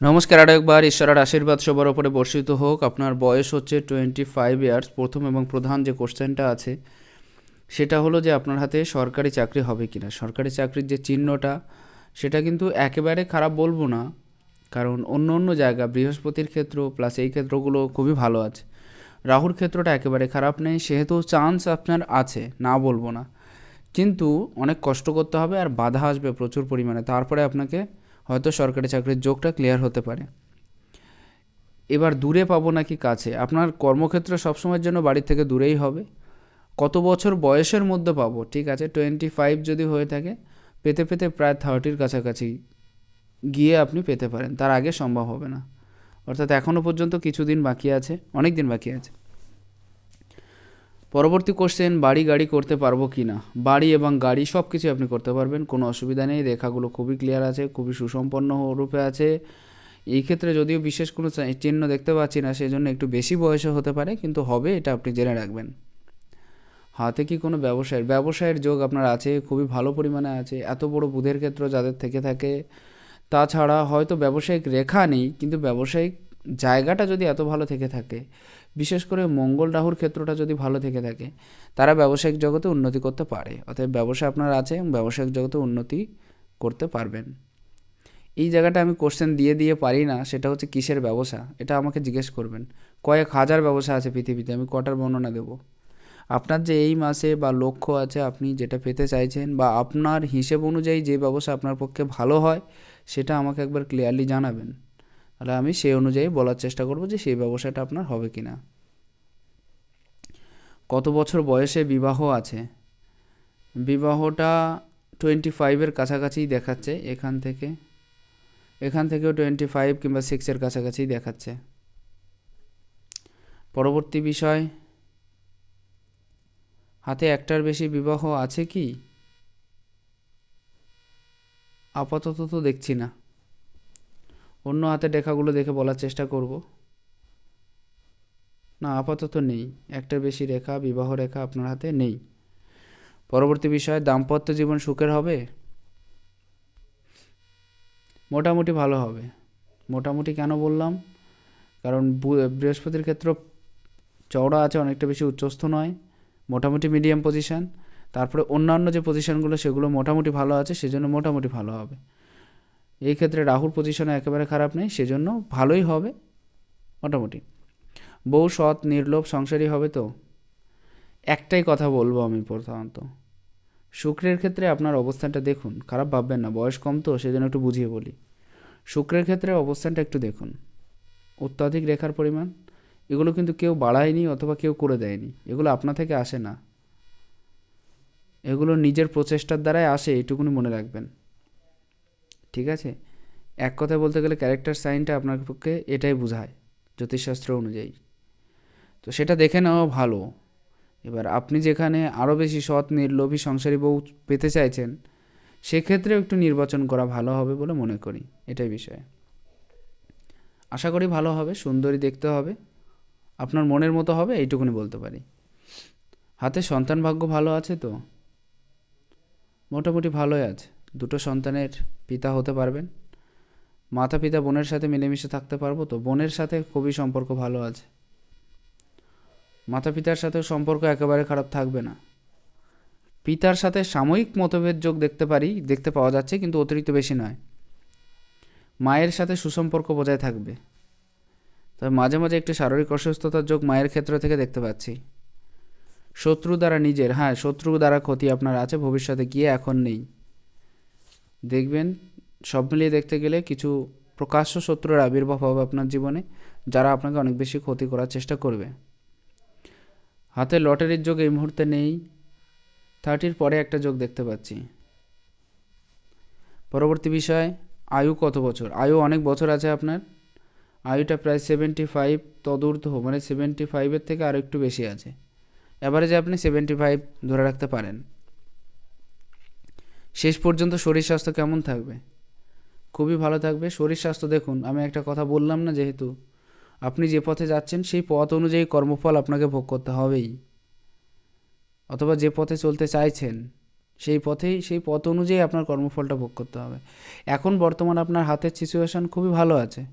নমস্কার আরও একবার ঈশ্বরের আশীর্বাদ সবার ওপরে বর্ষিত হোক। আপনার বয়স হচ্ছে টোয়েন্টি ফাইভ ইয়ার্স প্রথম এবং প্রধান যে কোশ্চেনটা আছে, সেটা হলো যে আপনার হাতে সরকারি চাকরি হবে কি না সরকারি চাকরির যে চিহ্নটা, সেটা কিন্তু একেবারে খারাপ বলব না, কারণ অন্য অন্য জায়গা, বৃহস্পতির ক্ষেত্র প্লাস এই ক্ষেত্রগুলো খুবই ভালো আছে। রাহুর ক্ষেত্রটা একেবারে খারাপ নেই, সেহেতু চান্স আপনার আছে, না বলব না। কিন্তু অনেক কষ্ট করতে হবে আর বাধা আসবে প্রচুর পরিমাণে। তারপরে আপনাকে হয়তো সরকারি চাকরির যোগটা ক্লিয়ার হতে পারে। এবার দূরে পাবো নাকি কাছে? আপনার কর্মক্ষেত্র সবসময়ের জন্য বাড়ি থেকে দূরেই হবে। কত বছর বয়সের মধ্যে পাবো? ঠিক আছে টোয়েন্টি ফাইভ যদি হয়ে থাকে, পেতে পেতে প্রায় থার্টির কাছাকাছি গিয়ে আপনি পেতে পারেন। তার আগে সম্ভব হবে না। অর্থাৎ এখনও পর্যন্ত কিছুদিন বাকি আছে অনেক দিন বাকি আছে। পরবর্তী কোশ্চেন বাড়ি, গাড়ি করতে পারব কি না বাড়ি এবং গাড়ি সব কিছু আপনি করতে পারবেন, কোনো অসুবিধা নেই। রেখাগুলো খুবই ক্লিয়ার আছে, খুবই সুসম্পন্ন রূপে আছে। এই ক্ষেত্রে যদিও বিশেষ কোনো চিহ্ন দেখতে পাচ্ছি না সেই জন্য একটু বেশি বয়সে হতে পারে, কিন্তু হবে, এটা আপনি জেনে রাখবেন। হাতে কি কোনো ব্যবসায়ের ব্যবসায়ের যোগ আপনার আছে, খুবই ভালো পরিমাণে আছে, এত বড় বুধের ক্ষেত্র যাদের থেকে থাকে। তাছাড়া হয়তো ব্যবসায়িক রেখা নেই, কিন্তু ব্যবসায়িক জায়গাটা যদি এত ভালো থেকে থাকে, বিশেষ করে মঙ্গল রাহুর ক্ষেত্রটা যদি ভালো থেকে থাকে, তারা ব্যবসায়িক জগতে উন্নতি করতে পারে। অতএব ব্যবসা আপনার আছে এবং ব্যবসায়িক জগতে উন্নতি করতে পারবেন। এই জায়গাটা আমি কোশ্চেন দিয়ে দিয়ে পারি না, সেটা হচ্ছে কিসের ব্যবসা? এটা আমাকে জিজ্ঞেস করবেন। কয়েক হাজার ব্যবসা আছে পৃথিবীতে, আমি কটার বর্ণনা দেবো? আপনার যে এই মাসে বা লক্ষ্য আছে, আপনি যেটা পেতে চাইছেন বা আপনার হিসেব অনুযায়ী যে ব্যবসা আপনার পক্ষে ভালো হয়, সেটা আমাকে একবার ক্লিয়ারলি জানাবেন। তাহলে আমি সেই অনুযায়ী বলার চেষ্টা করব যে সেই ব্যবসাটা আপনার হবে কি না কত বছর বয়সে বিবাহ আছে? বিবাহটা টোয়েন্টি ফাইভের কাছাকাছি দেখাচ্ছে এখান থেকে। এখান থেকেও টোয়েন্টি ফাইভ কিংবা সিক্সের কাছাকাছি দেখাচ্ছে। পরবর্তী বিষয়, হাতে একটার বেশি বিবাহ আছে কি? আপাতত তো দেখছি না। অন্য হাতের রেখাগুলো দেখে বলার চেষ্টা করব। না, আপাতত নেই। একটার বেশি রেখা, বিবাহ রেখা আপনার হাতে নেই। পরবর্তী বিষয়, দাম্পত্য জীবন সুখের হবে? মোটামুটি ভালো হবে। মোটামুটি কেন বললাম? কারণ বৃহস্পতির ক্ষেত্র চওড়া আছে, অনেকটা বেশি উচ্চস্থ নয়। মোটামুটি মিডিয়াম পজিশান তারপরে অন্যান্য যে পজিশানগুলো সেগুলো মোটামুটি ভালো আছে, সেজন্য মোটামুটি ভালো হবে। এই ক্ষেত্রে রাহুর পজিশনে একেবারে খারাপ নেই, সেজন্য ভালোই হবে, মোটামুটি। বউ সৎ, নির্লোভ, সংসারী হবে তো? একটাই কথা বলব আমি প্রধানত। শুক্রের ক্ষেত্রে আপনার অবস্থানটা দেখুন, খারাপ ভাববেন না, বয়স কম তো, সেজন্য একটু বুঝিয়ে বলি। শুক্রের ক্ষেত্রে অবস্থানটা একটু দেখুন, অত্যাধিক রেখার পরিমাণ, এগুলো কিন্তু কেউ বাড়ায়নি অথবা কেউ করে দেয়নি, এগুলো আপনা থেকে আসে না। এগুলো নিজের প্রচেষ্টার দ্বারাই আসে এটুকুনি মনে রাখবেন। ঠিক আছে? এক কথায় বলতে গেলে ক্যারেক্টার সাইনটা আপনার পক্ষে এটাই বোঝায়, জ্যোতিষশাস্ত্র অনুযায়ী। তো সেটা দেখে নেওয়া ভালো। এবার আপনি যেখানে আরও বেশি সৎ, নির্লোভী, সংসারী বউ পেতে চাইছেন সেক্ষেত্রে একটু নির্বাচন করা ভালো হবে বলে মনে করি, এটাই বিষয়। আশা করি ভালো হবে, সুন্দরী দেখতে হবে, আপনার মনের মতো হবে, এইটুকুনি বলতে পারি। হাতে সন্তান ভাগ্য ভালো আছে তো? মোটামুটি ভালোই আছে। দুটো সন্তানের পিতা হতে পারবেন। মাতা পিতা বোনের সাথে মিলেমিশে থাকতে পারব তো? বোনের সাথে খুবই সম্পর্ক ভালো আছে। মাতা পিতার সাথে সম্পর্ক একেবারে খারাপ থাকবে না। পিতার সাথে সাময়িক মতভেদ যোগ দেখতে পারি, দেখতে পাওয়া যাচ্ছে, কিন্তু অতিরিক্ত বেশি নয়। মায়ের সাথে সুসম্পর্ক বজায় থাকবে। তবে মাঝে মাঝে একটি শারীরিক অসুস্থতার যোগ মায়ের ক্ষেত্র থেকে দেখতে পাচ্ছি। শত্রু দ্বারা নিজের হ্যাঁ শত্রু দ্বারা ক্ষতি আপনার আছে, ভবিষ্যতে গিয়ে এখন নেই। দেখবেন, সব মিলিয়ে দেখতে গেলে কিছু প্রকাশ্য শত্রুর আবির্ভাব হবে আপনার জীবনে, যারা আপনাকে অনেক বেশি ক্ষতি করার চেষ্টা করবে। হাতে লটারির যোগ এই মুহূর্তে নেই থার্টির পরে একটা যোগ দেখতে পাচ্ছি। পরবর্তী বিষয়, আয়ু কত বছর? আয়ু অনেক বছর আছে আপনার। আয়ুটা প্রায় সেভেন্টি ফাইভ তদূর্ধ্ব মানে সেভেন্টি ফাইভের থেকে আরও একটু বেশি আছে। অ্যাভারেজে আপনি সেভেন্টি ফাইভ ধরে রাখতে পারেন। শেষ পর্যন্ত শরীর স্বাস্থ্য কেমন থাকবে? খুবই ভালো থাকবে। শরীর স্বাস্থ্য দেখুন, আমি একটা কথা বললাম না যেহেতু। আপনি যে পথে যাচ্ছেন, সেই পথ অনুযায়ী কর্মফল আপনাকে ভোগ করতে হবেই। অথবা যে পথে চলতে চাইছেন, সেই পথেই, সেই পথ অনুযায়ী আপনার কর্মফলটা ভোগ করতে হবে। এখন বর্তমান আপনার হাতের সিচুয়েশান খুবই ভালো আছে।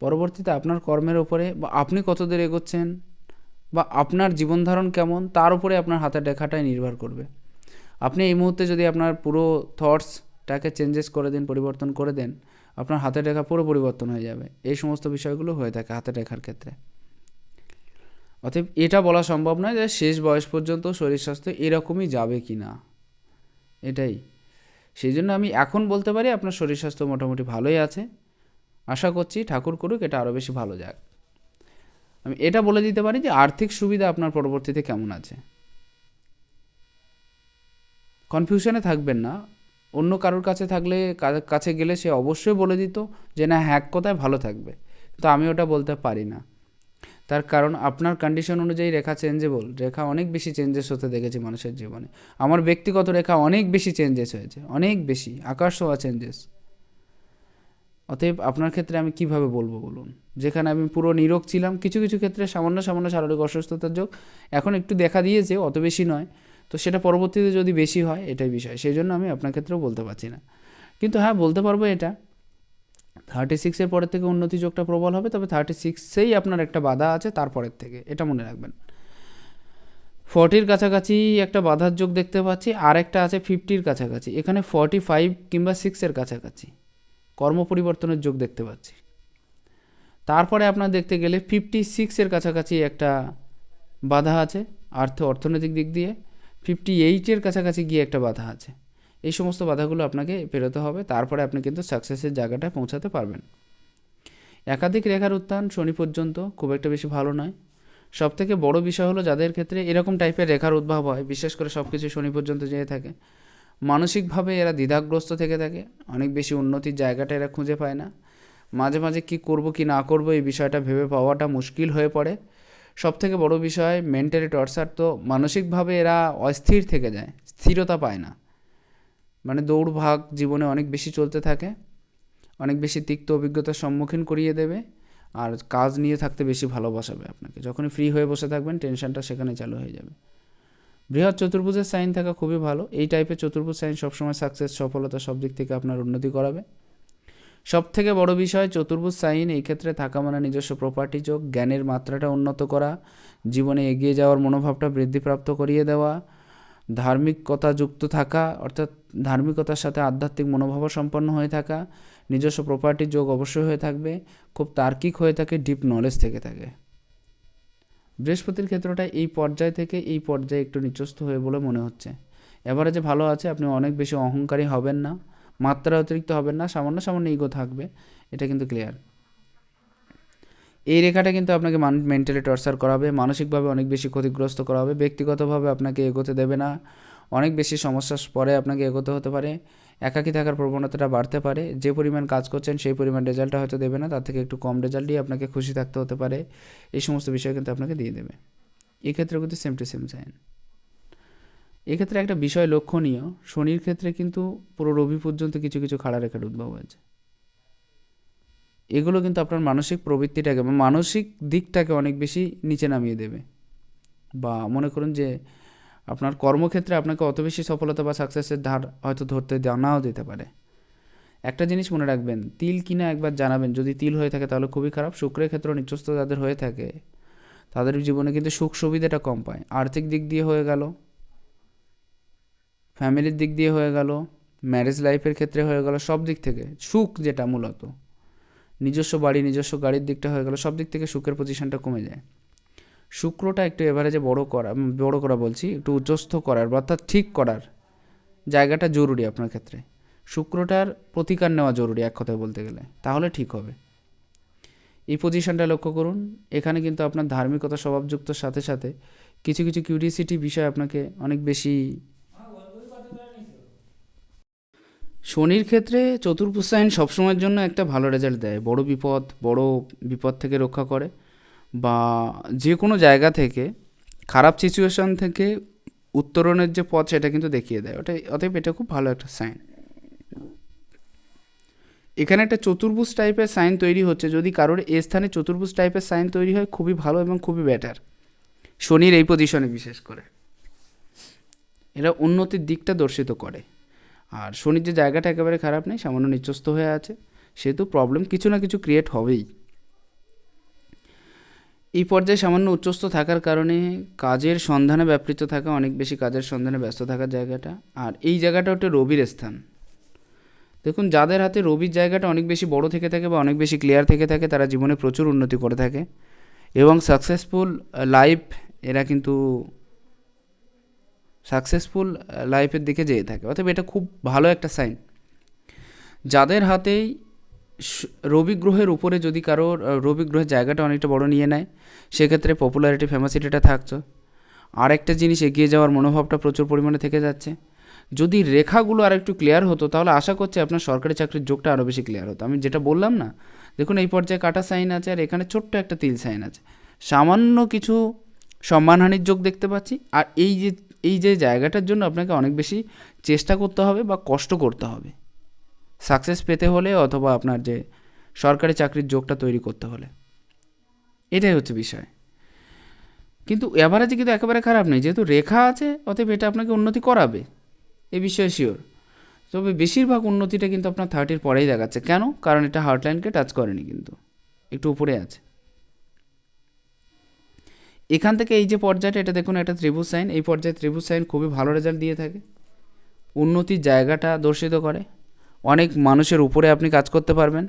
পরবর্তীতে আপনার কর্মের ওপরে বা আপনি কতদূর এগোচ্ছেন, বা আপনার জীবনধারণ কেমন, তার উপরে আপনার হাতের রেখাটাই নির্ভর করবে। আপনি এই মুহূর্তে যদি আপনার পুরো থটসটাকে চেঞ্জেস করে দিন, পরিবর্তন করে দেন, আপনার হাতের রেখা পুরো পরিবর্তন হয়ে যাবে। এই সমস্ত বিষয়গুলো হয়ে থাকে হাতের রেখার ক্ষেত্রে। অতএব এটা বলা সম্ভব নয় যে শেষ বয়স পর্যন্ত শরীর স্বাস্থ্য এরকমই যাবে কি না এটাই। সেই জন্য আমি এখন বলতে পারি আপনার শরীর স্বাস্থ্য মোটামুটি ভালোই আছে। আশা করছি ঠাকুর করুক, এটা আরও বেশি ভালো যাক। আমি এটা বলে দিতে পারি যে আর্থিক সুবিধা আপনার পরবর্তীতে কেমন আছে। কনফিউশনে থাকবেন না। অন্য কারোর কাছে থাকলে কাছে গেলে সে অবশ্যই বলে দিত যে, না, হ্যাক কোথায়? ভালো থাকবে। তো আমি ওটা বলতে পারি না। তার কারণ আপনার কন্ডিশন অনুযায়ী রেখা চেঞ্জেবল রেখা অনেক বেশি চেঞ্জেস হতে দেখেছি মানুষের জীবনে। আমার ব্যক্তিগত রেখা অনেক বেশি চেঞ্জেস হয়েছে, অনেক বেশি। আকাশ হওয়া চেঞ্জেস অতএব আপনার ক্ষেত্রে আমি কীভাবে বলব বলুন? যেখানে আমি পুরো নিরোগ ছিলাম, কিছু কিছু ক্ষেত্রে সামান্য সামান্য শারীরিক অসুস্থতার যোগ এখন একটু দেখা দিয়েছে, অত বেশি নয়। তো সেটা পরবর্তীতে যদি বেশি হয়, এটাই বিষয়। সেই জন্য আমি আপনার ক্ষেত্রেও বলতে পারছি না। কিন্তু হ্যাঁ বলতে পারব এটা। থার্টি সিক্সের পরের থেকে উন্নতি যোগটা প্রবল হবে, তবে থার্টি সিক্সেই আপনার একটা বাধা আছে তারপরের থেকে। এটা মনে রাখবেন। ফর্টির কাছাকাছি একটা বাধার যোগ দেখতে পাচ্ছি আর একটা আছে ফিফটির কাছাকাছি। এখানে ফর্টি ফাইভ কিংবা সিক্সের কাছাকাছি কর্ম পরিবর্তনের যোগ দেখতে পাচ্ছি। তারপরে আপনার দেখতে গেলে ফিফটি সিক্সের কাছাকাছি একটা বাধা আছে আর্থ অর্থনৈতিক দিক দিয়ে। ফিফটি এইটের কাছাকাছি গিয়ে একটা বাধা আছে। এই সমস্ত বাধাগুলো আপনাকে পেরোতে হবে, তারপরে আপনি কিন্তু সাকসেসের জায়গাটায় পৌঁছাতে পারবেন। একাধিক রেখার উত্থান শনি পর্যন্ত খুব একটা বেশি ভালো নয়। সব থেকে বড় বিষয় হলো যাদের ক্ষেত্রে এরকম টাইপের রেখার উদ্ভব হয়, বিশেষ করে সব কিছু শনি পর্যন্ত যেয়ে থাকে। মানসিকভাবে এরা দ্বিধাগ্রস্ত থেকে থাকে, অনেক বেশি উন্নতির জায়গাটা এরা খুঁজে পায় না। মাঝে মাঝে কি করব, কি না করব এই বিষয়টা ভেবে পাওয়াটা মুশকিল হয়ে পড়ে। সব থেকে বড় বিষয় মেন্টালি টর্চার তো মানসিকভাবে এরা অস্থির থেকে যায়, স্থিরতা পায় না। মানে দৌড়ভাগ জীবনে অনেক বেশি চলতে থাকে, অনেক বেশি তিক্ত অভিজ্ঞতার সম্মুখীন করিয়ে দেবে আর কাজ নিয়ে থাকতে বেশি ভালোবাসাবে আপনাকে। যখনই ফ্রি হয়ে বসে থাকবেন টেনশনটা সেখানে চালু হয়ে যাবে। বৃহৎ চতুর্ভুজের সাইন থাকা খুবই ভালো। এই টাইপের চতুর্ভুজ সাইন সবসময় সাকসেস সফলতা সব দিক থেকে আপনার উন্নতি করাবে। সব থেকে বড় বিষয়, চতুর্ভুজ সাইন এই ক্ষেত্রে থাকা মানে নিজস্ব প্রপার্টি যোগ, জ্ঞানের মাত্রাটা উন্নত করা, জীবনে এগিয়ে যাওয়ার মনোভাবটা বৃদ্ধিপ্রাপ্ত করিয়ে দেওয়া ধার্মিকতা যুক্ত থাকা, অর্থাৎ ধার্মিকতার সাথে আধ্যাত্মিক মনোভাব সম্পন্ন হয়ে থাকা, নিজস্ব প্রপার্টির যোগ অবশ্যই হয়ে থাকবে, খুব তার্কিক হয়ে থাকে ডিপ নলেজ থেকে থাকে। বৃহস্পতির ক্ষেত্রটা এই পর্যায় থেকে এই পর্যায়ে একটু নিচস্থ হয়ে বলে মনে হচ্ছে। এভারেজে ভালো আছে, আপনি অনেক বেশি অহংকারী হবেন না। মাত্রা অতিরিক্ত হবে না, সামান্য সামান্য ইগো থাকবে, এটা কিন্তু ক্লিয়ার এই রেখাটা কিন্তু আপনাকে মান মেন্টালি টর্চার করাবে, মানসিকভাবে অনেক বেশি ক্ষতিগ্রস্ত করা হবে ব্যক্তিগতভাবে আপনাকে এগোতে দেবে না, অনেক বেশি সমস্যার পরে আপনাকে এগোতে হতে পারে, একাকী থাকার প্রবণতাটা বাড়তে পারে, যে পরিমাণ কাজ করছেন সেই পরিমাণ রেজাল্টটা হয়তো দেবে না, তার থেকে একটু কম রেজাল্ট দিয়ে আপনাকে খুশি থাকতে হতে পারে, এই সমস্ত বিষয় কিন্তু আপনাকে দিয়ে দেবে। এক্ষেত্রে কিন্তু সেম টু সেম সাইন এক্ষেত্রে একটা বিষয় লক্ষণীয়। শনির ক্ষেত্রে কিন্তু পুরো রবি পর্যন্ত কিছু কিছু খাড়া রেখার উদ্ভব হয়েছে। এগুলো কিন্তু আপনার মানসিক প্রবৃত্তিটাকে বা মানসিক দিকটাকে অনেক বেশি নিচে নামিয়ে দেবে। বা মনে করুন যে আপনার কর্মক্ষেত্রে আপনাকে অত বেশি সফলতা বা সাকসেসের ধার হয়তো ধরতে নাও দিতে পারে। একটা জিনিস মনে রাখবেন, তিল কিনা একবার জানাবেন। যদি তিল হয়ে থাকে তাহলে খুবই খারাপ। শুক্রের ক্ষেত্রে নিচস্ত যাদের হয়ে থাকে, তাদের জীবনে কিন্তু সুখ সুবিধাটা কম পায়। আর্থিক দিক দিয়ে হয়ে গেল ফ্যামিলির দিক দিয়ে হয়ে গেল ম্যারেজ লাইফের ক্ষেত্রে হয়ে গেল, সব দিক থেকে সুখ যেটা মূলত, নিজস্ব বাড়ি, নিজস্ব গাড়ির দিকটা হয়ে গেল, সব দিক থেকে সুখের পজিশনটা কমে যায়। শুক্রটা একটু এভারেজে বড় করা বড় করা বলছি, একটু উচ্চস্থ করার অর্থাৎ ঠিক করার জায়গাটা জরুরি আপনার ক্ষেত্রে। শুক্রটার প্রতিকার নেওয়া জরুরি এক কথায় বলতে গেলে, তাহলে ঠিক হবে। এই পজিশনটা লক্ষ্য করুন, এখানে কিন্তু আপনার ধার্মিকতা স্বভাবযুক্ত সাথে সাথে কিছু কিছু কিউরিয়াসিটি বিষয় আপনাকে অনেক বেশি শনির ক্ষেত্রে চতুর্ভুজ সাইন সবসময়ের জন্য একটা ভালো রেজাল্ট দেয়। বড় বিপদ বড় বিপদ থেকে রক্ষা করে বা যে কোনো জায়গা থেকে, খারাপ সিচুয়েশন থেকে উত্তরণের যে পথ সেটা কিন্তু দেখিয়ে দেয়। ওটা অতএব এটা খুব ভালো একটা সাইন এখানে একটা চতুর্ভুজ টাইপের সাইন তৈরি হচ্ছে। যদি কারোর এ স্থানে চতুর্ভুজ টাইপের সাইন তৈরি হয়, খুবই ভালো এবং খুবই বেটার শনির এই পজিশনে বিশেষ করে। এরা উন্নতির দিকটা দর্শিত করে। আর শনির যে জায়গাটা একেবারে খারাপ নেই, সামান্য নিচস্থ হয়ে আছে, সেহেতু প্রবলেম কিছু না কিছু ক্রিয়েট হবেই। এই পর্যায়ে সামান্য উচ্চস্থ থাকার কারণে কাজের সন্ধানে ব্যাপৃত থাকা, অনেক বেশি কাজের সন্ধানে ব্যস্ত থাকার জায়গাটা। আর এই জায়গাটা হচ্ছে রবির স্থান। দেখুন, যাদের হাতে রবির জায়গাটা অনেক বেশি বড় থেকে থাকে বা অনেক বেশি ক্লিয়ার থেকে থাকে, তারা জীবনে প্রচুর উন্নতি করে থাকে। এবং সাকসেসফুল লাইফ এরা কিন্তু সাকসেসফুল লাইফের দিকে যেয়ে থাকে। অতএব এটা খুব ভালো একটা সাইন যাদের হাতেই রবি গ্রহের উপরে যদি কারোর রবি গ্রহের জায়গাটা অনেকটা বড় নিয়ে নেয়, সেক্ষেত্রে পপুলারিটি ফেমাসিটিটা থাকছে। আর একটা জিনিস এগিয়ে যাওয়ার মনোভাবটা প্রচুর পরিমাণে থেকে যাচ্ছে। যদি রেখাগুলো আর একটু ক্লিয়ার হতো, তাহলে আশা করছি আপনার সরকারি চাকরির যোগটা আরও বেশি ক্লিয়ার হতো। আমি যেটা বললাম না, দেখুন এই পর্যায়ে কাটা সাইন আছে আর এখানে ছোট্ট একটা তিল সাইন আছে। সামান্য কিছু সম্মানহানির যোগ দেখতে পাচ্ছি। আর এই যে এই যে জায়গাটার জন্য আপনাকে অনেক বেশি চেষ্টা করতে হবে বা কষ্ট করতে হবে। সাকসেস পেতে হলে অথবা আপনার যে সরকারি চাকরির যোগটা তৈরি করতে হলে। এটাই হচ্ছে বিষয়। কিন্তু অ্যাভারেজে কিন্তু একেবারে খারাপ নেই যেহেতু রেখা আছে, অতএব এটা আপনাকে উন্নতি করাবে। এ বিষয়ে শিওর তবে বেশিরভাগ উন্নতিটা কিন্তু আপনার থার্টির পরেই দেখাচ্ছে। কেন? কারণ এটা হার্টলাইনকে টাচ করেনি কিন্তু। একটু উপরে আছে। এখান থেকে এই যে পর্যায়টা, এটা দেখুন একটা ত্রিভুজ সাইন। এই পর্যায়ে ত্রিভুজ সাইন খুবই ভালো রেজাল্ট দিয়ে থাকে। উন্নতির জায়গাটা দর্শিত করে। অনেক মানুষের উপরে আপনি কাজ করতে পারবেন।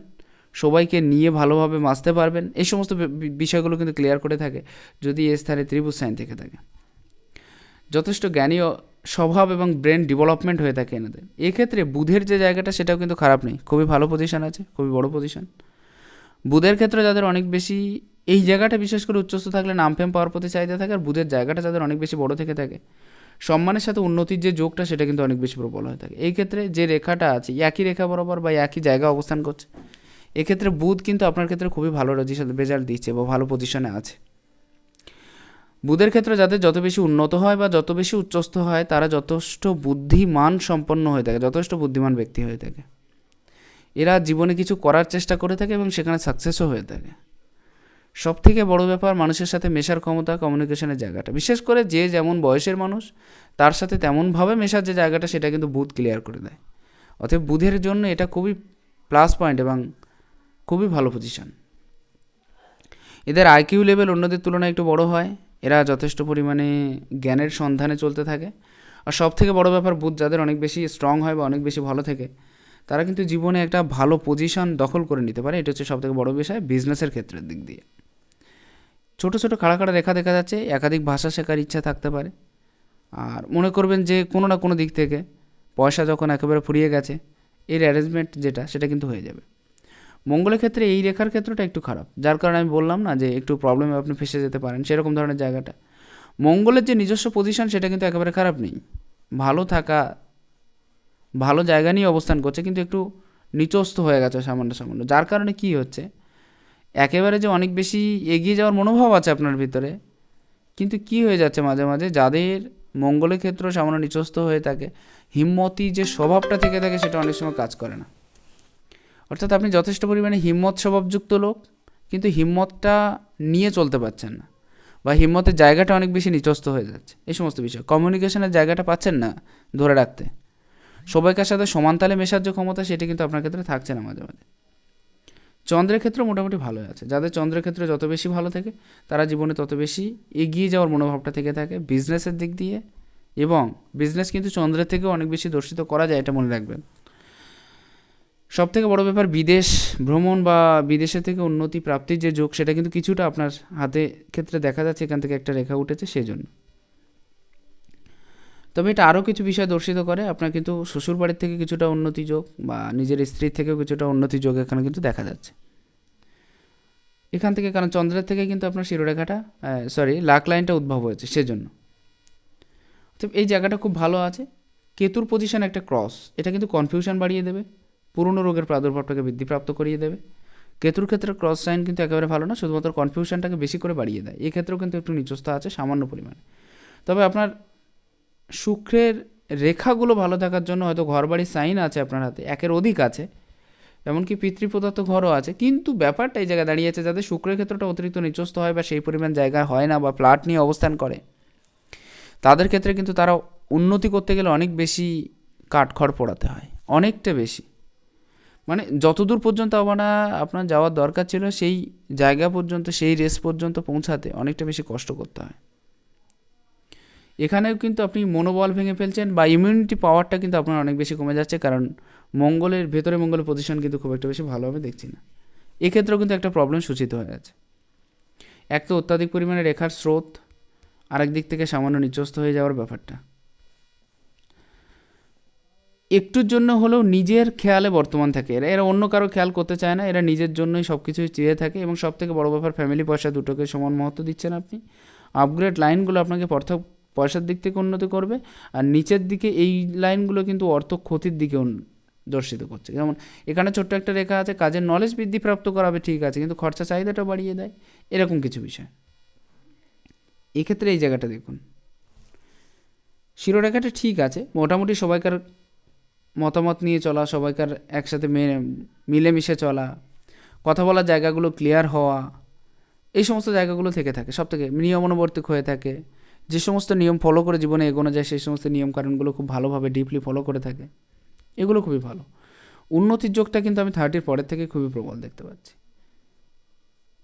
সবাইকে নিয়ে ভালোভাবে বাঁচতে পারবেন। এই সমস্ত বিষয়গুলো কিন্তু ক্লিয়ার করে থাকে যদি এ স্থানে ত্রিভুজ সাইন থেকে থাকে। যথেষ্ট জ্ঞানীয় স্বভাব এবং ব্রেন ডেভেলপমেন্ট হয়ে থাকে এনাদের। এক্ষেত্রে বুধের যে জায়গাটা, সেটাও কিন্তু খারাপ নেই। খুবই ভালো পজিশন আছে, খুবই বড় পজিশন বুধের ক্ষেত্রে যাদের অনেক বেশি এই জায়গাটা বিশেষ করে উচ্চস্থ থাকলে নাম ফেম পাওয়ার প্রতি চাহিদা থাকে আর বুধের জায়গাটা যাদের অনেক বেশি বড় থেকে থাকে, সম্মানের সাথে উন্নতির যে যোগটা সেটা কিন্তু অনেক বেশি প্রবল হয়ে থাকে। এই ক্ষেত্রে যে রেখাটা আছে একই রেখা বরাবর বা একই জায়গা অবস্থান করছে এক্ষেত্রে বুধ কিন্তু আপনার ক্ষেত্রে খুবই ভালো রেজাল্ট দিচ্ছে বা ভালো পজিশনে আছে। বুধের ক্ষেত্রে যাদের যত বেশি উন্নত হয় বা যত বেশি উচ্চস্থ হয়, তারা যথেষ্ট বুদ্ধিমান সম্পন্ন হয়ে থাকে, যথেষ্ট বুদ্ধিমান ব্যক্তি হয়ে থাকে। এরা জীবনে কিছু করার চেষ্টা করে থাকে এবং সেখানে সাকসেসও হয়ে থাকে। সব থেকে বড় ব্যাপার মানুষের সাথে মেশার ক্ষমতা কমিউনিকেশনের জায়গাটা। বিশেষ করে যে যেমন বয়সের মানুষ, তার সাথে তেমনভাবে মেশার যে জায়গাটা, সেটা কিন্তু বুধ ক্লিয়ার করে দেয়। অতএব বুধের জন্য এটা খুবই প্লাস পয়েন্ট এবং খুবই ভালো পজিশন এদের আইকিউ লেভেল অন্যদের তুলনায় একটু বড় হয়। এরা যথেষ্ট পরিমাণে জ্ঞানের সন্ধানে চলতে থাকে। আর সব থেকে বড় ব্যাপার বুধ যাদের অনেক বেশি স্ট্রং হয় বা অনেক বেশি ভালো থাকে তারা কিন্তু জীবনে একটা ভালো পজিশন দখল করে নিতে পারে। এটা হচ্ছে সব থেকে বড় বিষয় বিজনেসের ক্ষেত্রের দিক দিয়ে। ছোট ছোট খাড়া খাড়া রেখা দেখা যাচ্ছে, একাধিক ভাষা শেখার ইচ্ছা থাকতে পারে। আর মনে করবেন যে কোনো না কোনো দিক থেকে পয়সা যখন একেবারে ফুরিয়ে গেছে, এর অ্যারেঞ্জমেন্ট যেটা, সেটা কিন্তু হয়ে যাবে। মঙ্গলের ক্ষেত্রে এই রেখার ক্ষেত্রটা একটু খারাপ। যার কারণে আমি বললাম না যে একটু প্রবলেমে আপনি ফেসে যেতে পারেন, সেরকম ধরনের জায়গাটা। মঙ্গলের যে নিজস্ব পজিশন সেটা কিন্তু একেবারে খারাপ নেই। ভালো থাকা ভালো জায়গা নিয়ে অবস্থান করছে, কিন্তু একটু নিচস্ত হয়ে গেছে সামান্য সামান্য। যার কারণে কি হচ্ছে, একেবারে যে অনেক বেশি এগিয়ে যাওয়ার মনোভাব আছে আপনার ভিতরে, কিন্তু কি হয়ে যাচ্ছে মাঝে মাঝে, যাদের মঙ্গলের ক্ষেত্র সামান্য নিচস্ত হয়ে থাকে, হিম্মতি যে স্বভাবটা থেকে থাকে সেটা অনেক সময় কাজ করে না। অর্থাৎ আপনি যথেষ্ট পরিমাণে হিম্মত স্বভাবযুক্ত লোক, কিন্তু হিম্মতটা নিয়ে চলতে পারছেন না, বা হিম্মতের জায়গাটা অনেক বেশি নিচস্ত হয়ে যাচ্ছে। এই সমস্ত বিষয়। কমিউনিকেশনের জায়গাটা পাচ্ছেন না ধরে রাখতে। সবাইকার সাথে সমান তালে মেশার যে ক্ষমতা, সেটি কিন্তু আপনার ক্ষেত্রে থাকছে না মাঝে মাঝে। চন্দ্রের ক্ষেত্রে মোটামুটি ভালোই আছে। যাদের চন্দ্রের ক্ষেত্রে যত বেশি ভালো থাকে, তারা জীবনে তত বেশি এগিয়ে যাওয়ার মনোভাবটা থেকে থাকে বিজনেসের দিক দিয়ে এবং বিজনেস কিন্তু চন্দ্রের থেকেও অনেক বেশি দর্শিত করা যায়, এটা মনে রাখবেন। সব থেকে বড় ব্যাপার, বিদেশ ভ্রমণ বা বিদেশে থেকে উন্নতি প্রাপ্তির যে যোগ, সেটা কিন্তু কিছুটা আপনার হাতে ক্ষেত্রে দেখা যাচ্ছে, এখান থেকে একটা রেখা উঠেছে, সেজন্য। তবে এটা আরও কিছু বিষয় দর্শিত করে। আপনার কিন্তু শ্বশুর বাড়ির থেকে কিছুটা উন্নতি যোগ বা নিজের স্ত্রীর থেকেও কিছুটা উন্নতি যোগ এখানে কিন্তু দেখা যাচ্ছে। এখান থেকে কারণ চন্দ্রের থেকে কিন্তু আপনার শিরোরেখাটা সরি লাক লাইনটা উদ্ভব হয়েছে সেজন্য। তো এই জায়গাটা খুব ভালো আছে। কেতুর পজিশন একটা ক্রস এটা কিন্তু কনফিউশন বাড়িয়ে দেবে। পুরনো রোগের প্রাদুর্ভাবটাকে বৃদ্ধিপ্রাপ্ত করিয়ে দেবে। কেতুর ক্ষেত্রে ক্রস সাইন কিন্তু একেবারে ভালো না, শুধুমাত্র কনফিউশনটাকে বেশি করে বাড়িয়ে দেয়। এই ক্ষেত্রেও কিন্তু একটু নিচস্থ আছে, সামান্য পরিমাণে। তবে আপনার শুক্রের রেখাগুলো ভালো থাকার জন্য হয়তো ঘর বাড়ির সাইন আছে আপনার হাতে, একের অধিক আছে, এমনকি পিতৃপ্রদত্ত ঘরও আছে। কিন্তু ব্যাপারটা এই জায়গায় দাঁড়িয়েছে যাদের শুক্রের ক্ষেত্রটা অতিরিক্ত নিচস্থ হয় বা সেই পরিমাণ জায়গা হয় না বা ফ্ল্যাট নিয়ে অবস্থান করে। তাদের ক্ষেত্রে কিন্তু তারা উন্নতি করতে গেলে অনেক বেশি কাঠখড় পোড়াতে হয়, অনেকটা বেশি। মানে যতদূর পর্যন্ত আমরা, আপনার যাওয়ার দরকার ছিল, সেই জায়গা পর্যন্ত, সেই রেস পর্যন্ত পৌঁছাতে অনেকটা বেশি কষ্ট করতে হয়। এখানেও কিন্তু আপনি মনোবল ভেঙে ফেলছেন বা ইমিউনিটি পাওয়ারটা কিন্তু আপনার অনেক বেশি কমে যাচ্ছে, কারণ মঙ্গলের, ভেতরে মঙ্গলের পজিশন কিন্তু খুব একটা বেশি ভালোভাবে দেখছি না। এক্ষেত্রেও কিন্তু একটা প্রবলেম সূচিত হয়ে আছে। এক তো অত্যাধিক পরিমাণে রেখার স্রোত, আরেক দিক থেকে সামান্য নিচস্ত হয়ে যাওয়ার ব্যাপারটা। একটুর জন্য হলেও নিজের খেয়ালে বর্তমান থাকে। এরা এরা অন্য কারও খেয়াল করতে চায় না, এরা নিজের জন্যই সব কিছুই চেয়ে থাকে এবং সব থেকে বড় ব্যাপার ফ্যামিলি পয়সা দুটোকে সমান মহত্ব দিচ্ছেন আপনি। আপগ্রেড লাইনগুলো আপনাকে অর্থ পয়সার দিক থেকে উন্নতি করবে আর নিচের দিকে এই লাইনগুলো কিন্তু অর্থ ক্ষতির দিকে দর্শিত করছে। যেমন এখানে ছোট্ট একটা রেখা আছে, কাজের নলেজ বৃদ্ধি প্রাপ্ত করাবে ঠিক আছে, কিন্তু খরচা চাহিদাটা বাড়িয়ে দেয়, এরকম কিছু বিষয়। এক্ষেত্রে এই জায়গাটা দেখুন। শিরোরেখাটা ঠিক আছে, মোটামুটি সবাইকার মতামত নিয়ে চলা, সবাইকার একসাথে মিলেমিশে চলা, কথা বলার জায়গাগুলো ক্লিয়ার হওয়া, এই সমস্ত জায়গাগুলো থেকে থাকে, সব থেকে নিয়মানুবর্তিক হয়ে থাকে। যে সমস্ত নিয়ম ফলো করে জীবনে এগোনো যায়, সেই সমস্ত নিয়ম কারণগুলো খুব ভালোভাবে ডিপলি ফলো করে থাকে। এগুলো খুবই ভালো। উন্নতির যোগটা কিন্তু আমি থার্টির পরের থেকে খুবই প্রবল দেখতে পাচ্ছি।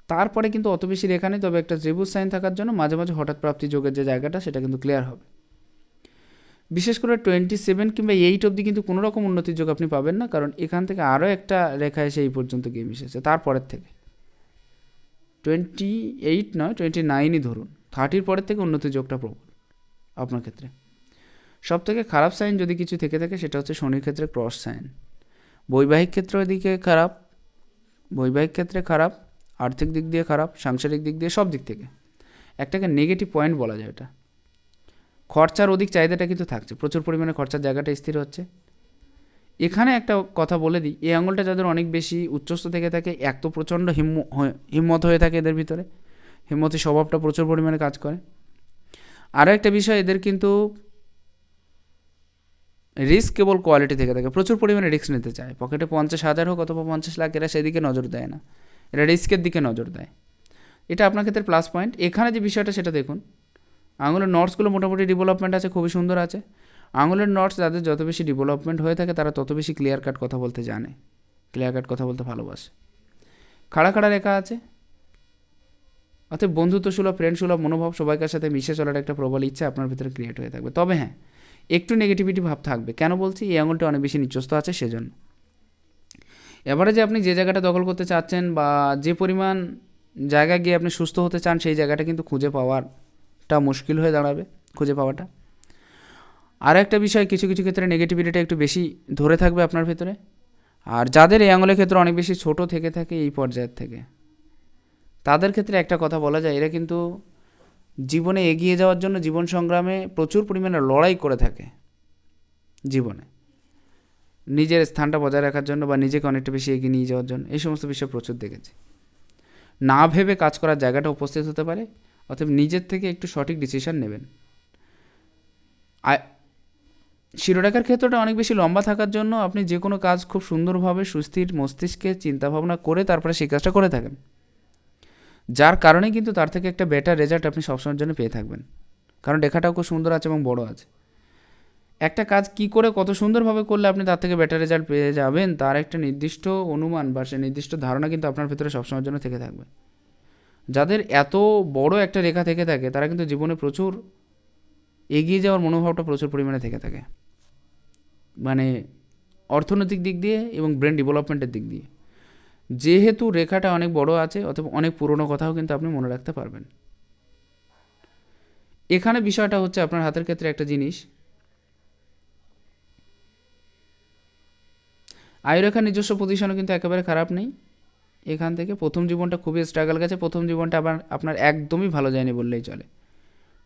তারপরে কিন্তু অত বেশি রেখা নেই, তবে একটা ত্রিভুজ সাইন থাকার জন্য মাঝে মাঝে হঠাৎ প্রাপ্তি যোগের যে জায়গাটা, সেটা কিন্তু ক্লিয়ার হবে। বিশেষ করে টোয়েন্টি সেভেন কিংবা এইট অবধি কিন্তু কোনো রকম উন্নতির যোগ আপনি পাবেন না, কারণ এখান থেকে আরও একটা রেখা এসে এই পর্যন্ত গিয়ে মিশেছে, তারপরের থেকে। টোয়েন্টি এইট নয় টোয়েন্টি নাইনই ধরুন। থার্টির পরের থেকে উন্নতির যোগটা প্রবল, আপনার ক্ষেত্রে। সব থেকে খারাপ সাইন যদি কিছু থেকে থাকে, সেটা হচ্ছে শনির ক্ষেত্রে ক্রস সাইন। বৈবাহিক ক্ষেত্রের দিকে খারাপ, বৈবাহিক ক্ষেত্রে খারাপ, আর্থিক দিক দিয়ে খারাপ, সাংসারিক দিক দিয়ে সব দিক থেকে। একটাকে নেগেটিভ পয়েন্ট বলা যায় এটা। খরচার অধিক চাহিদাটা কিন্তু থাকছে, প্রচুর পরিমাণে খরচার জায়গাটা স্থির হচ্ছে। এখানে একটা কথা বলে দিই, এই আঙুলটা যাদের অনেক বেশি উচ্চস্থ থেকে থাকে, এক তো প্রচণ্ড হয়ে- হিম্মত হয়ে থাকে এদের ভিতরে। হিম্মতি স্বভাবটা প্রচুর পরিমাণে কাজ করে। আরও একটা বিষয়, এদের কিন্তু রিস্ক কেবল কোয়ালিটি থেকে থাকে। প্রচুর পরিমাণে রিস্ক নিতে চায়। পকেটে পঞ্চাশ হাজার হোক অথবা পঞ্চাশ লাখ, এরা সেদিকে নজর দেয় না। এরা রিস্কের দিকে নজর দেয়। এটা আপনার ক্ষেত্রে প্লাস পয়েন্ট এখানে যে বিষয়টা, সেটা দেখুন। আঙুলের নটসগুলো মোটামুটি ডেভেলপমেন্ট আছে, খুবই সুন্দর আছে। আঙুলের নটস যাদের যত বেশি ডেভেলপমেন্ট হয়ে থাকে, তারা তত বেশি ক্লিয়ার কাট কথা বলতে জানে। ক্লিয়ার কাট কথা বলতে ভালোবাসে। খাড়া খাড়া রেখা আছে। অর্থাৎ বন্ধুত্ব সুলভ ফ্রেন্ড সুলভ মনোভাব সবাইকার সাথে মিশে চলার একটা প্রবল ইচ্ছা আপনার ভিতরে ক্রিয়েট হয়ে থাকবে। তবে হ্যাঁ একটু নেগেটিভিটি ভাব থাকবে। কেন বলছি? এই আঙুলটা অনেক বেশি নিচস্ত আছে, সেজন্য। এবারে যে আপনি যে জায়গাটা দখল করতে চাচ্ছেন বা যে পরিমাণ জায়গায় গিয়ে আপনি সুস্থ হতে চান, সেই জায়গাটা কিন্তু খুঁজে পাওয়ারটা মুশকিল হয়ে দাঁড়াবে, খুঁজে পাওয়াটা। আর একটা বিষয়, কিছু কিছু ক্ষেত্রে নেগেটিভিটিটা একটু বেশি ধরে থাকবে আপনার ভেতরে। আর যাদের এই আঙুলের ক্ষেত্রে অনেক বেশি ছোট থেকে থাকে, এই পর্যায়ের থেকে। তাদের ক্ষেত্রে একটা কথা বলা যায়, এরা কিন্তু জীবনে এগিয়ে যাওয়ার জন্য জীবন সংগ্রামে প্রচুর পরিমাণে লড়াই করে থাকে জীবনে। নিজের স্থানটা বজায় রাখার জন্য বা নিজেকে অনেকটা বেশি এগিয়ে নিয়ে যাওয়ার জন্য, এই সমস্ত বিষয় প্রচুর দেখেছি। না ভেবে কাজ করার জায়গাটা উপস্থিত হতে পারে, অতএব নিজের থেকে একটু সঠিক ডিসিশন নেবেন। শিরোরেখার ক্ষেত্রটা অনেক বেশি লম্বা থাকার জন্য আপনি যে কোনো কাজ খুব সুন্দরভাবে, সুস্থির মস্তিষ্কে চিন্তাভাবনা করে তারপরে সেই কাজটা করে থাকেন। যার কারণে কিন্তু তার থেকে একটা বেটার রেজাল্ট আপনি সবসময়ের জন্য পেয়ে থাকবেন। কারণ রেখাটাও খুব সুন্দর আছে এবং বড় আছে। একটা কাজ কি করে কত সুন্দরভাবে করলে আপনি তার থেকে বেটার রেজাল্ট পেয়ে যাবেন, তার একটা নির্দিষ্ট অনুমান বা সে নির্দিষ্ট ধারণা কিন্তু আপনার ভেতরে সবসময়ের জন্য থেকে থাকবে। যাদের এত বড় একটা রেখা থেকে থাকে, তারা কিন্তু জীবনে প্রচুর এগিয়ে যাওয়ার মনোভাবটা প্রচুর পরিমাণে থেকে থাকে। মানে অর্থনৈতিক দিক দিয়ে এবং ব্রেন ডেভেলপমেন্টের দিক দিয়ে। যেহেতু রেখাটা অনেক বড় আছে, অথবা অনেক পুরনো কথাও কিন্তু আপনি মনে রাখতে পারবেন। এখানে বিষয়টা হচ্ছে আপনার হাতের ক্ষেত্রে একটা জিনিস। আয়ুরেখার নিজস্ব পজিশনও কিন্তু একেবারে খারাপ নেই। এখান থেকে প্রথম জীবনটা খুবই স্ট্রাগল গেছে, প্রথম জীবনটা আবার আপনার একদমই ভালো যায়নি বললেই চলে।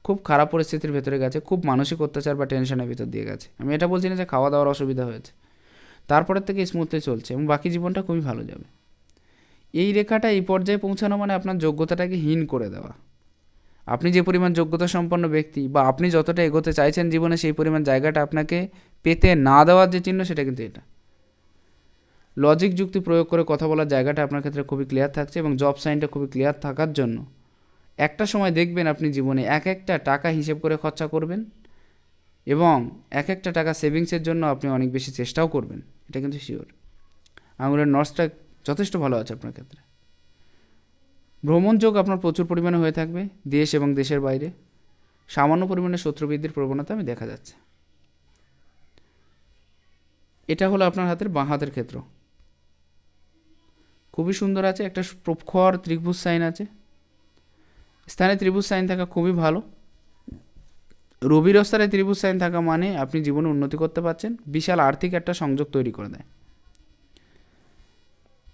খুব খারাপ পরিস্থিতির ভেতরে গেছে, খুব মানসিক অত্যাচার বা টেনশনের ভিতর দিয়ে গেছে। আমি এটা বলছি না যে খাওয়া দাওয়ার অসুবিধা হয়েছে। তারপরের থেকে স্মুথলি চলছে এবং বাকি জীবনটা খুবই ভালো যাবে। এই রেখাটা এই পর্যায়ে পৌঁছানো মানে আপনার যোগ্যতাটাকে হীন করে দেওয়া। আপনি যে পরিমাণ যোগ্যতা সম্পন্ন ব্যক্তি বা আপনি যতটা এগোতে চাইছেন জীবনে সেই পরিমাণ জায়গাটা আপনাকে পেতে না দেওয়ার যে চিহ্ন সেটা কিন্তু এটা। লজিক যুক্তি প্রয়োগ করে কথা বলার জায়গাটা আপনার ক্ষেত্রে খুবই ক্লিয়ার থাকছে এবং জব সাইনটা খুবই ক্লিয়ার থাকার জন্য। একটা সময় দেখবেন আপনি জীবনে এক একটা টাকা হিসেব করে খরচা করবেন এবং এক একটা টাকা সেভিংসের জন্য আপনি অনেক বেশি চেষ্টাও করবেন। এটা কিন্তু শিওর আঙুলের নর্সটা যথেষ্ট ভালো আছে আপনার ক্ষেত্রে। ভ্রমণ যোগ আপনার প্রচুর পরিমাণে হয়ে থাকবে, দেশ এবং দেশের বাইরে। সামান্য পরিমাণে শত্রুবৃদ্ধির প্রবণতা আমি দেখা যাচ্ছে। এটা হলো আপনার হাতের বাঁ, হাতের ক্ষেত্র। খুবই সুন্দর আছে, একটা প্রখর ত্রিভুজ সাইন আছে। স্থানে ত্রিভুজ সাইন থাকা খুবই ভালো। রবির স্তরে ত্রিভুজ সাইন থাকা মানে আপনি জীবনে উন্নতি করতে পারছেন, বিশাল আর্থিক একটা সংযোগ তৈরি করে দেয়।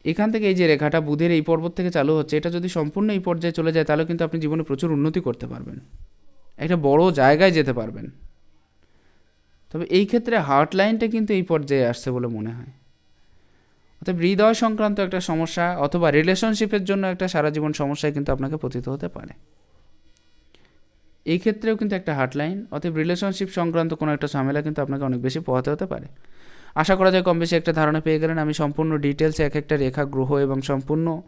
এখান থেকে এই যে রেখাটা বুধের এই পর্বত থেকে চালু হচ্ছে, এটা যদি সম্পূর্ণ এই পর্যায়ে চলে যায়, তাহলে কিন্তু আপনি জীবনে প্রচুর উন্নতি করতে পারবেন। একটা বড় জায়গায় যেতে পারবেন। তবে এই ক্ষেত্রে হার্ট লাইনটা কিন্তু এই পর্যায়ে আসছে বলে মনে হয়। অর্থাৎ হৃদয় সংক্রান্ত একটা সমস্যা অথবা রিলেশনশিপের জন্য একটা সারা জীবন সমস্যায় কিন্তু আপনাকে পতিত হতে পারে। এই ক্ষেত্রেও কিন্তু একটা হার্ট লাইন অতএব রিলেশনশিপ সংক্রান্ত কোনো একটা ঝামেলা কিন্তু আপনাকে অনেক বেশি পোহাতে হতে পারে। আশা করা যায় কম বেশি একটা ধারণা পেয়ে গেলেন। আমি সম্পূর্ণ ডিটেলসে এক একটা রেখা, গ্রহ এবং সম্পূর্ণ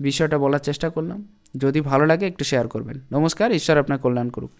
বিষয়টা বলার চেষ্টা করলাম। যদি ভালো লাগে একটু শেয়ার করবেন। নমস্কার, ঈশ্বর আপনার কল্যাণ করুক।